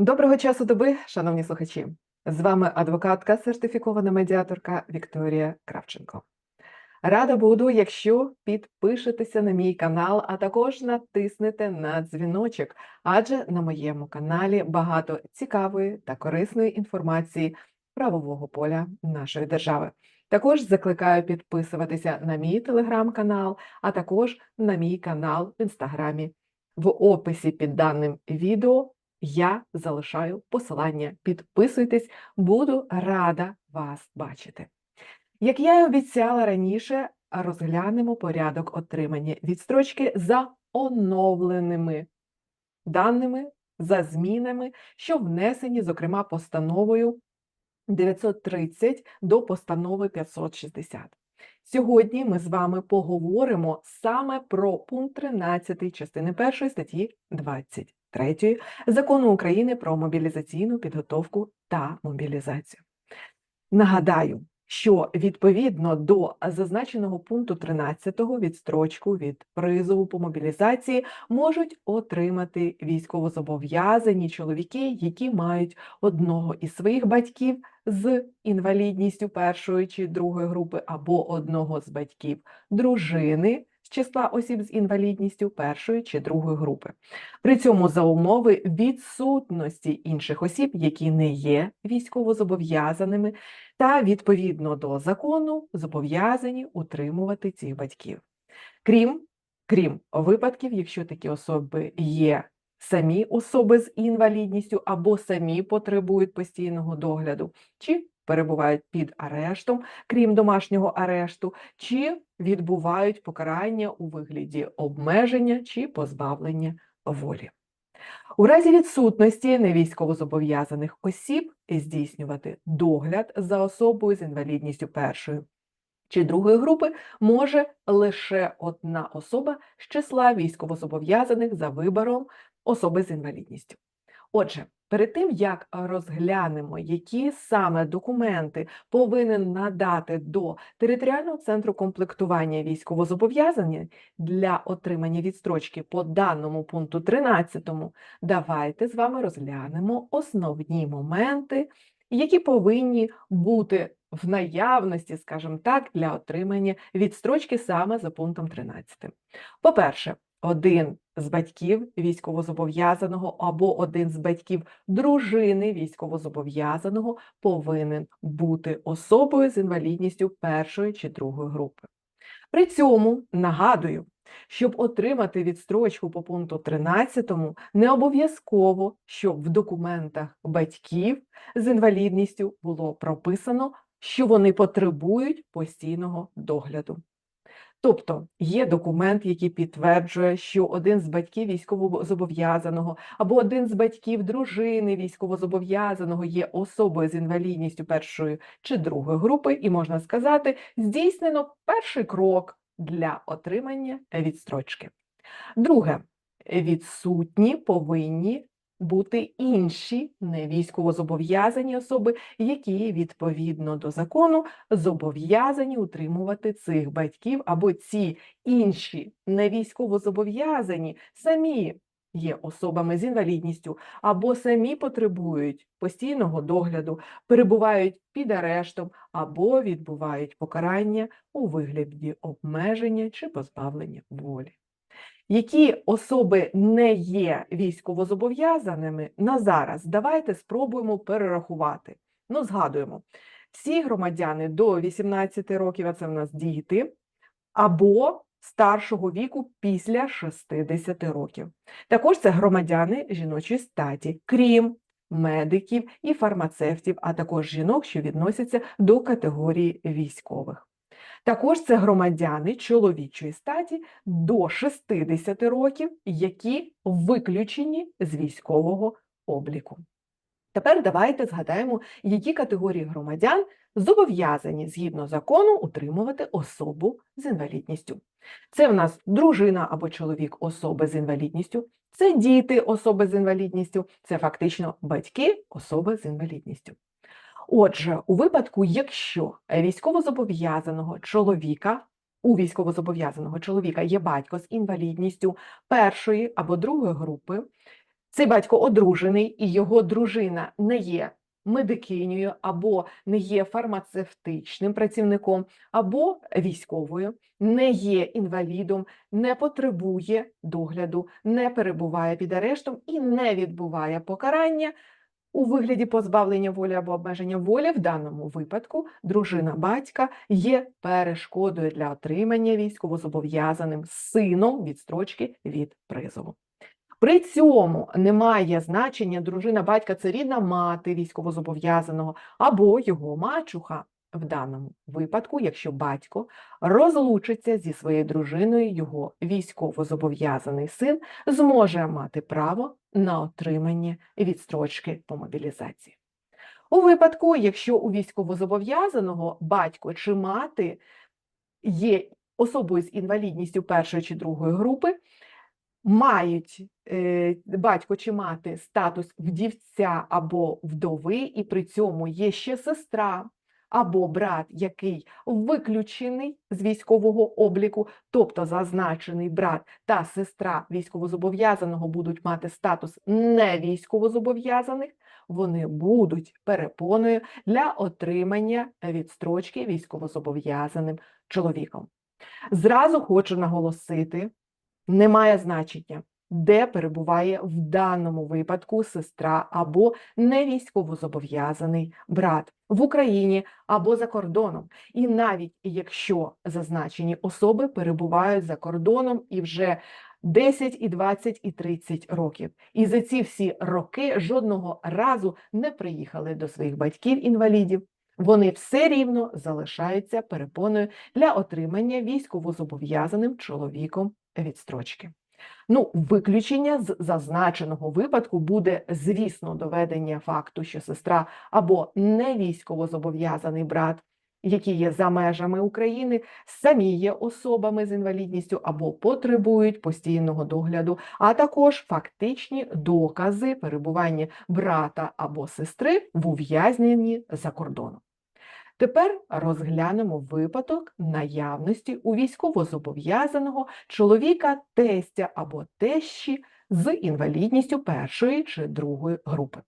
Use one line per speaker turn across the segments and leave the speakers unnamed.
Доброго часу доби, шановні слухачі! З вами адвокатка, сертифікована медіаторка Вікторія Кравченко. Рада буду, якщо підпишетеся на мій канал, а також натиснете на дзвіночок, адже на моєму каналі багато цікавої та корисної інформації правового поля нашої держави. Також закликаю підписуватися на мій телеграм-канал, а також на мій канал в інстаграмі. В описі під даним відео я залишаю посилання. Підписуйтесь, буду рада вас бачити. Як я й обіцяла раніше, розглянемо порядок отримання відстрочки за оновленими даними, за змінами, що внесені, зокрема, постановою 930 до постанови 560. Сьогодні ми з вами поговоримо саме про пункт 13 частини 1 статті 23 Закону України про мобілізаційну підготовку та мобілізацію. Нагадаю, що відповідно до зазначеного пункту 13 відстрочку від призову по мобілізації можуть отримати військовозобов'язані чоловіки, які мають одного із своїх батьків з інвалідністю першої чи другої групи, або одного з батьків дружини з числа осіб з інвалідністю першої чи другої групи. При цьому за умови відсутності інших осіб, які не є військовозобов'язаними, та відповідно до закону зобов'язані утримувати цих батьків. Крім, крім випадків, якщо такі особи є самі особи з інвалідністю або самі потребують постійного догляду, чи перебувають під арештом, крім домашнього арешту, чи відбувають покарання у вигляді обмеження чи позбавлення волі. У разі відсутності невійськовозобов'язаних осіб здійснювати догляд за особою з інвалідністю першої чи другої групи може лише одна особа з числа військовозобов'язаних за вибором особи з інвалідністю. Отже, перед тим як розглянемо, які саме документи повинен надати до територіального центру комплектування військовозобов'язані для отримання відстрочки по даному пункту 13, давайте з вами розглянемо основні моменти, які повинні бути в наявності, скажімо так, для отримання відстрочки саме за пунктом 13. По-перше, один з батьків військовозобов'язаного або один з батьків дружини військовозобов'язаного повинен бути особою з інвалідністю першої чи другої групи. При цьому нагадую, щоб отримати відстрочку по пункту 13, не обов'язково, щоб в документах батьків з інвалідністю було прописано, що вони потребують постійного догляду. Тобто є документ, який підтверджує, що один з батьків військовозобов'язаного або один з батьків дружини військовозобов'язаного є особою з інвалідністю першої чи другої групи, і можна сказати, здійснено перший крок для отримання відстрочки. Друге, відсутні повинні бути інші невійськовозобов'язані особи, які відповідно до закону зобов'язані утримувати цих батьків, або ці інші невійськовозобов'язані самі є особами з інвалідністю, або самі потребують постійного догляду, перебувають під арештом або відбувають покарання у вигляді обмеження чи позбавлення волі. Які особи не є військовозобов'язаними на зараз, давайте спробуємо перерахувати. Ну, згадуємо, всі громадяни до 18 років, а це в нас діти, або старшого віку після 60 років. Також це громадяни жіночої статі, крім медиків і фармацевтів, а також жінок, що відносяться до категорії військових. Також це громадяни чоловічої статі до 60 років, які виключені з військового обліку. Тепер давайте згадаємо, які категорії громадян зобов'язані згідно закону утримувати особу з інвалідністю. Це в нас дружина або чоловік особи з інвалідністю, це діти особи з інвалідністю, це фактично батьки особи з інвалідністю. Отже, у випадку, якщо військовозобов'язаного чоловіка, у військовозобов'язаного чоловіка є батько з інвалідністю першої або другої групи, цей батько одружений і його дружина не є медикинею або не є фармацевтичним працівником, або військовою, не є інвалідом, не потребує догляду, не перебуває під арештом і не відбуває покарання у вигляді позбавлення волі або обмеження волі, в даному випадку дружина батька є перешкодою для отримання військовозобов'язаним сином відстрочки від призову. При цьому немає значення дружина батька це рідна мати військовозобов'язаного або його мачуха. В даному випадку, якщо батько розлучиться зі своєю дружиною, його військовозобов'язаний син зможе мати право на отримання відстрочки по мобілізації. У випадку, якщо у військовозобов'язаного батько чи мати є особою з інвалідністю першої чи другої групи, мають е, батько чи мати статус вдівця або вдови, і при цьому є ще сестра або брат, який виключений з військового обліку, тобто зазначений брат та сестра військовозобов'язаного будуть мати статус невійськовозобов'язаних, вони будуть перепоною для отримання відстрочки військовозобов'язаним чоловіком. Зразу хочу наголосити, немає значення, де перебуває в даному випадку сестра або невійськовозобов'язаний брат в Україні або за кордоном. І навіть якщо зазначені особи перебувають за кордоном і вже 10, і 20, і 30 років. І за ці всі роки жодного разу не приїхали до своїх батьків-інвалідів. Вони все рівно залишаються перепоною для отримання військовозобов'язаним чоловіком відстрочки. Ну, виключення з зазначеного випадку буде, звісно, доведення факту, що сестра або не військовозобов'язаний брат, які є за межами України, самі є особами з інвалідністю або потребують постійного догляду, а також фактичні докази перебування брата або сестри в ув'язненні за кордоном. Тепер розглянемо випадок наявності у військовозобов'язаного чоловіка тестя або тещі з інвалідністю першої чи другої групи.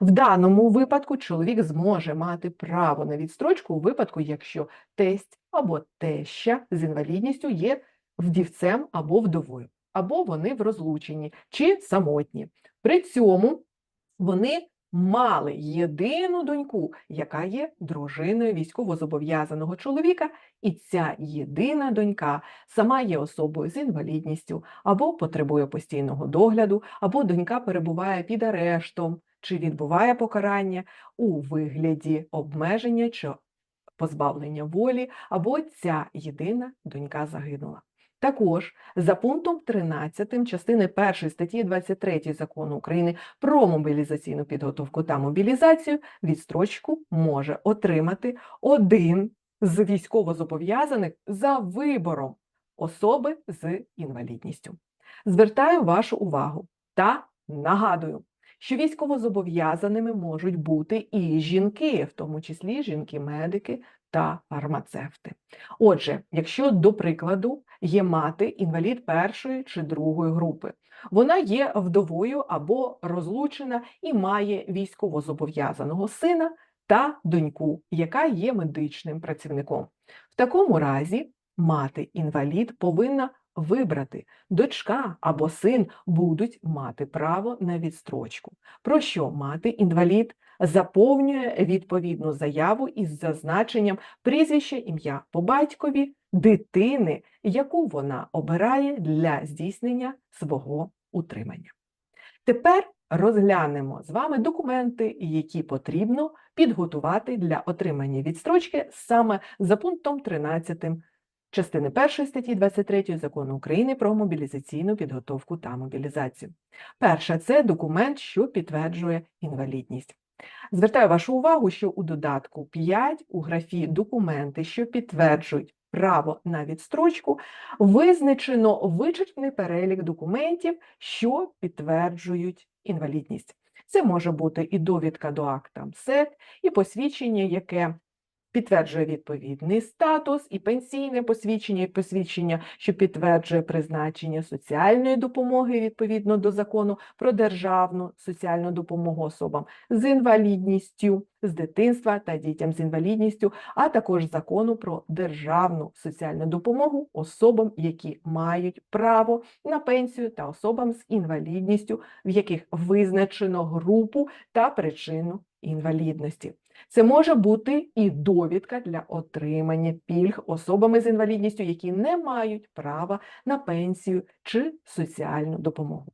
В даному випадку чоловік зможе мати право на відстрочку у випадку, якщо тесть або теща з інвалідністю є вдівцем або вдовою, або вони в розлученні чи самотні. При цьому вони мали єдину доньку, яка є дружиною військовозобов'язаного чоловіка, і ця єдина донька сама є особою з інвалідністю, або потребує постійного догляду, або донька перебуває під арештом, чи відбуває покарання у вигляді обмеження чи позбавлення волі, або ця єдина донька загинула. Також за пунктом 13 частини 1 статті 23 закону України про мобілізаційну підготовку та мобілізацію відстрочку може отримати один з військовозобов'язаних за вибором особи з інвалідністю. Звертаю вашу увагу та нагадую, що військовозобов'язаними можуть бути і жінки, в тому числі жінки-медики та фармацевти. Отже, якщо, до прикладу, є мати інвалід першої чи другої групи, вона є вдовою або розлучена і має військовозобов'язаного сина та доньку, яка є медичним працівником. В такому разі мати інвалід повинна вибрати, дочка або син будуть мати право на відстрочку. Про що мати інвалід заповнює відповідну заяву із зазначенням прізвища ім'я по батькові дитини, яку вона обирає для здійснення свого утримання. Тепер розглянемо з вами документи, які потрібно підготувати для отримання відстрочки саме за пунктом 13 частини 1 статті 23 Закону України про мобілізаційну підготовку та мобілізацію. Перше це документ, що підтверджує інвалідність. Звертаю вашу увагу, що у додатку 5 у графі документи, що підтверджують право на відстрочку, визначено вичерпний перелік документів, що підтверджують інвалідність. Це може бути і довідка до акта МСЕК, і посвідчення, яке підтверджує відповідний статус, і пенсійне посвідчення, і посвідчення, що підтверджує призначення соціальної допомоги відповідно до закону про державну соціальну допомогу особам з інвалідністю з дитинства та дітям з інвалідністю, а також закону про державну соціальну допомогу особам, які мають право на пенсію та особам з інвалідністю, в яких визначено групу та причину інвалідності. Це може бути і довідка для отримання пільг особами з інвалідністю, які не мають права на пенсію чи соціальну допомогу.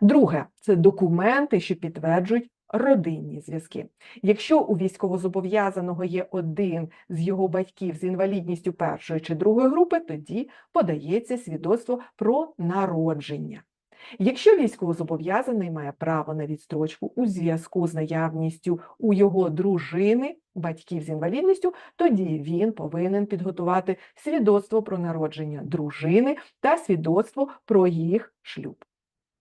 Друге це документи, що підтверджують родинні зв'язки. Якщо у військовозобов'язаного є один з його батьків з інвалідністю першої чи другої групи, тоді подається свідоцтво про народження. Якщо військовозобов'язаний має право на відстрочку у зв'язку з наявністю у його дружини батьків з інвалідністю, тоді він повинен підготувати свідоцтво про народження дружини та свідоцтво про їх шлюб.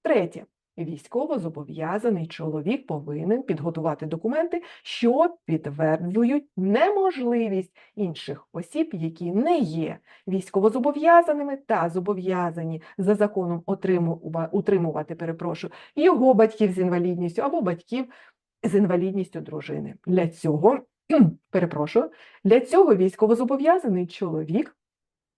Третє. Військовозобов'язаний чоловік повинен підготувати документи, що підтверджують неможливість інших осіб, які не є військовозобов'язаними та зобов'язані за законом утримувати, перепрошую, його батьків з інвалідністю або батьків з інвалідністю дружини. Для цього, перепрошую, для цього військовозобов'язаний чоловік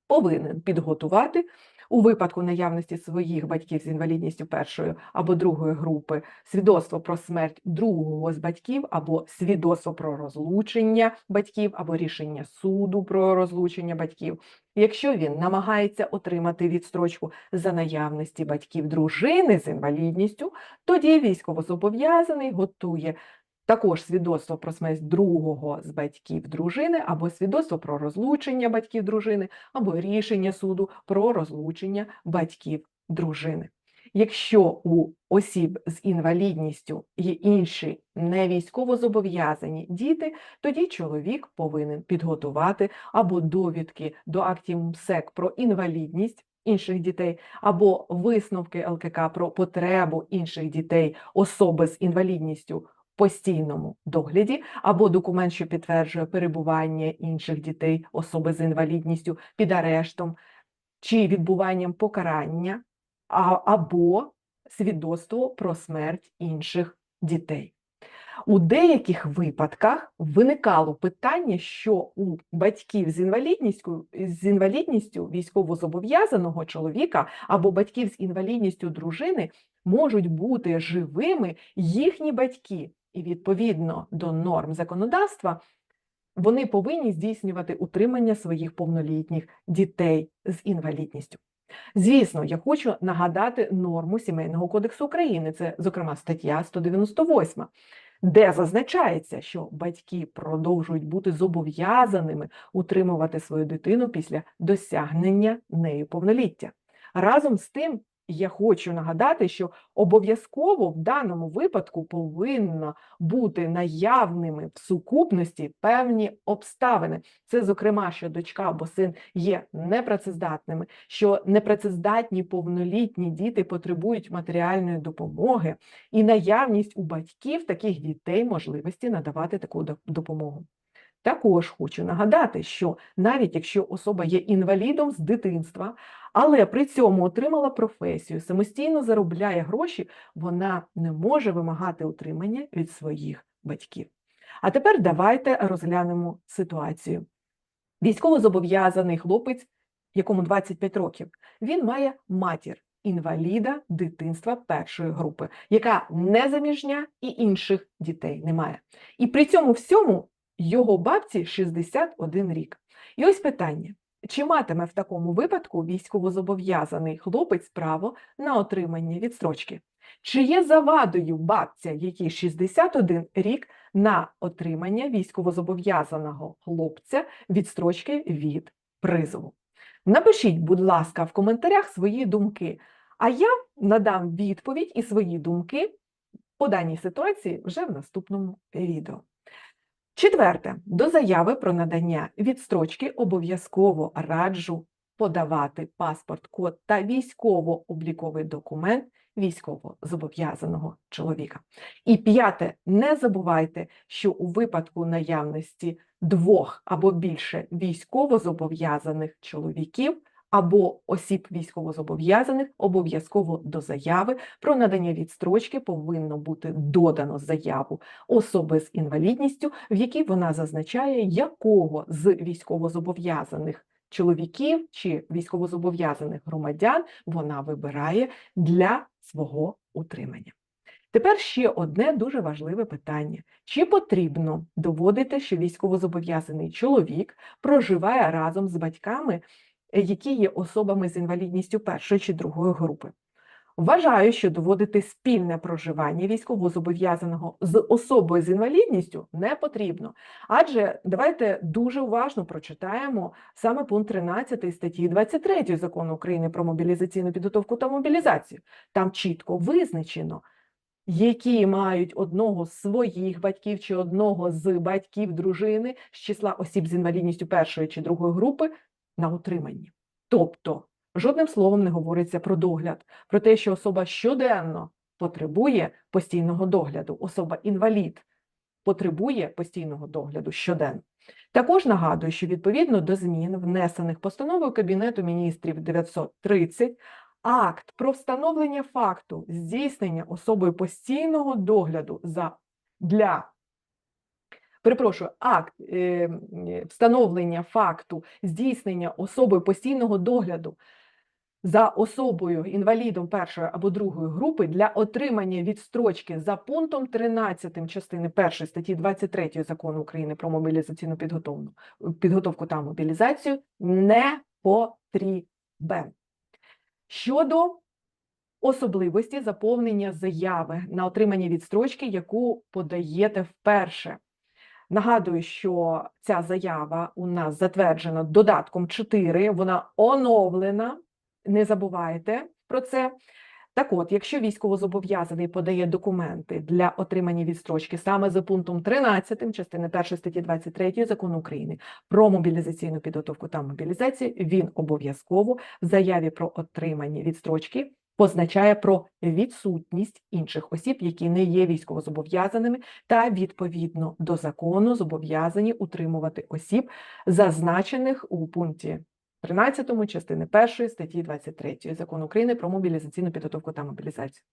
повинен підготувати у випадку наявності своїх батьків з інвалідністю першої або другої групи свідоцтво про смерть другого з батьків, або свідоцтво про розлучення батьків, або рішення суду про розлучення батьків. Якщо він намагається отримати відстрочку за наявності батьків дружини з інвалідністю, тоді військовозобов'язаний готує також свідоцтво про смерть другого з батьків дружини, або свідоцтво про розлучення батьків дружини, або рішення суду про розлучення батьків дружини. Якщо у осіб з інвалідністю є інші не військовозобов'язані діти, тоді чоловік повинен підготувати або довідки до актів МСЕК про інвалідність інших дітей, або висновки ЛКК про потребу інших дітей особи з інвалідністю постійному догляді, або документ, що підтверджує перебування інших дітей, особи з інвалідністю під арештом чи відбуванням покарання, або свідоцтво про смерть інших дітей. У деяких випадках виникало питання, що у батьків з інвалідністю, з інвалідністю військовозобов'язаного чоловіка або батьків з інвалідністю дружини можуть бути живими їхні батьки, і відповідно до норм законодавства вони повинні здійснювати утримання своїх повнолітніх дітей з інвалідністю. Звісно, я хочу нагадати норму Сімейного кодексу України, це, зокрема, стаття 198, де зазначається, що батьки продовжують бути зобов'язаними утримувати свою дитину після досягнення нею повноліття. Разом з тим, я хочу нагадати, що обов'язково в даному випадку повинно бути наявними в сукупності певні обставини. Це, зокрема, що дочка або син є непрацездатними, що непрацездатні повнолітні діти потребують матеріальної допомоги, і наявність у батьків таких дітей можливості надавати таку допомогу. Також хочу нагадати, що навіть якщо особа є інвалідом з дитинства, але при цьому отримала професію, самостійно заробляє гроші, вона не може вимагати утримання від своїх батьків. А тепер давайте розглянемо ситуацію. Військовозобов'язаний хлопець, якому 25 років, він має матір інваліда дитинства першої групи, яка не заміжня і інших дітей не має. І при цьому всьому його бабці 61 рік. І ось питання: чи матиме в такому випадку військовозобов'язаний хлопець право на отримання відстрочки? Чи є завадою бабця, якій 61 рік, на отримання військовозобов'язаного хлопця відстрочки від призову? Напишіть, будь ласка, в коментарях свої думки, а я надам відповідь і свої думки по даній ситуації вже в наступному відео. Четверте, до заяви про надання відстрочки обов'язково раджу подавати паспорт, код та військово-обліковий документ військовозобов'язаного чоловіка. І п'яте, не забувайте, що у випадку наявності двох або більше військовозобов'язаних чоловіків або осіб військовозобов'язаних обов'язково до заяви про надання відстрочки повинно бути додано заяву особи з інвалідністю, в якій вона зазначає, якого з військовозобов'язаних чоловіків чи військовозобов'язаних громадян вона вибирає для свого утримання. Тепер ще одне дуже важливе питання: чи потрібно доводити, що військовозобов'язаний чоловік проживає разом з батьками, які є особами з інвалідністю першої чи другої групи? Вважаю, що доводити спільне проживання військовозобов'язаного з особою з інвалідністю не потрібно. Адже давайте дуже уважно прочитаємо саме пункт 13 статті 23 закону України про мобілізаційну підготовку та мобілізацію. Там чітко визначено, які мають одного з своїх батьків чи одного з батьків дружини з числа осіб з інвалідністю першої чи другої групи на утриманні. Тобто жодним словом не говориться про догляд, про те, що особа щоденно потребує постійного догляду, особа інвалід потребує постійного догляду щоденно. Також нагадую, що відповідно до змін, внесених постановою Кабінету міністрів 930, акт про встановлення факту здійснення особою постійного догляду за для Перепрошую, акт е, е, встановлення факту здійснення особою постійного догляду за особою інвалідом першої або другої групи для отримання відстрочки за пунктом 13 частини 1 статті 23 закону України про мобілізаційну підготовку, підготовку та мобілізацію не потрібен. Щодо особливості заповнення заяви на отримання відстрочки, яку подаєте вперше. Нагадую, що ця заява у нас затверджена додатком 4, вона оновлена. Не забувайте про це. Так от, якщо військовозобов'язаний подає документи для отримання відстрочки саме за пунктом 13 частини 1 статті 23 закону України про мобілізаційну підготовку та мобілізацію, він обов'язково в заяві про отримання відстрочки позначає про відсутність інших осіб, які не є військовозобов'язаними, та відповідно до закону зобов'язані утримувати осіб, зазначених у пункті 13 частини 1 статті 23 закону України про мобілізаційну підготовку та мобілізацію.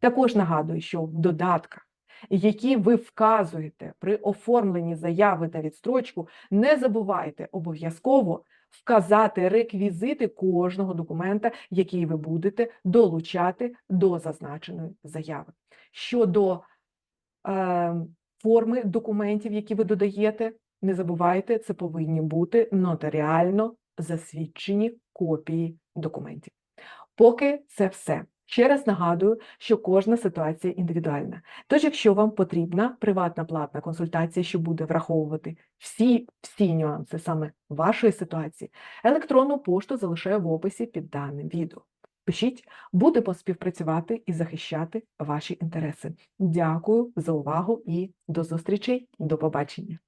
Також нагадую, що в додатках, які ви вказуєте при оформленні заяви та відстрочку, не забувайте обов'язково вказати реквізити кожного документа, який ви будете долучати до зазначеної заяви. Щодо е, форми документів, які ви додаєте, не забувайте, це повинні бути нотаріально засвідчені копії документів. Поки це все. Ще раз нагадую, що кожна ситуація індивідуальна. Тож, якщо вам потрібна приватна платна консультація, що буде враховувати всі всі нюанси саме вашої ситуації, електронну пошту залишаю в описі під даним відео. Пишіть, будемо співпрацювати і захищати ваші інтереси. Дякую за увагу і до зустрічей, до побачення!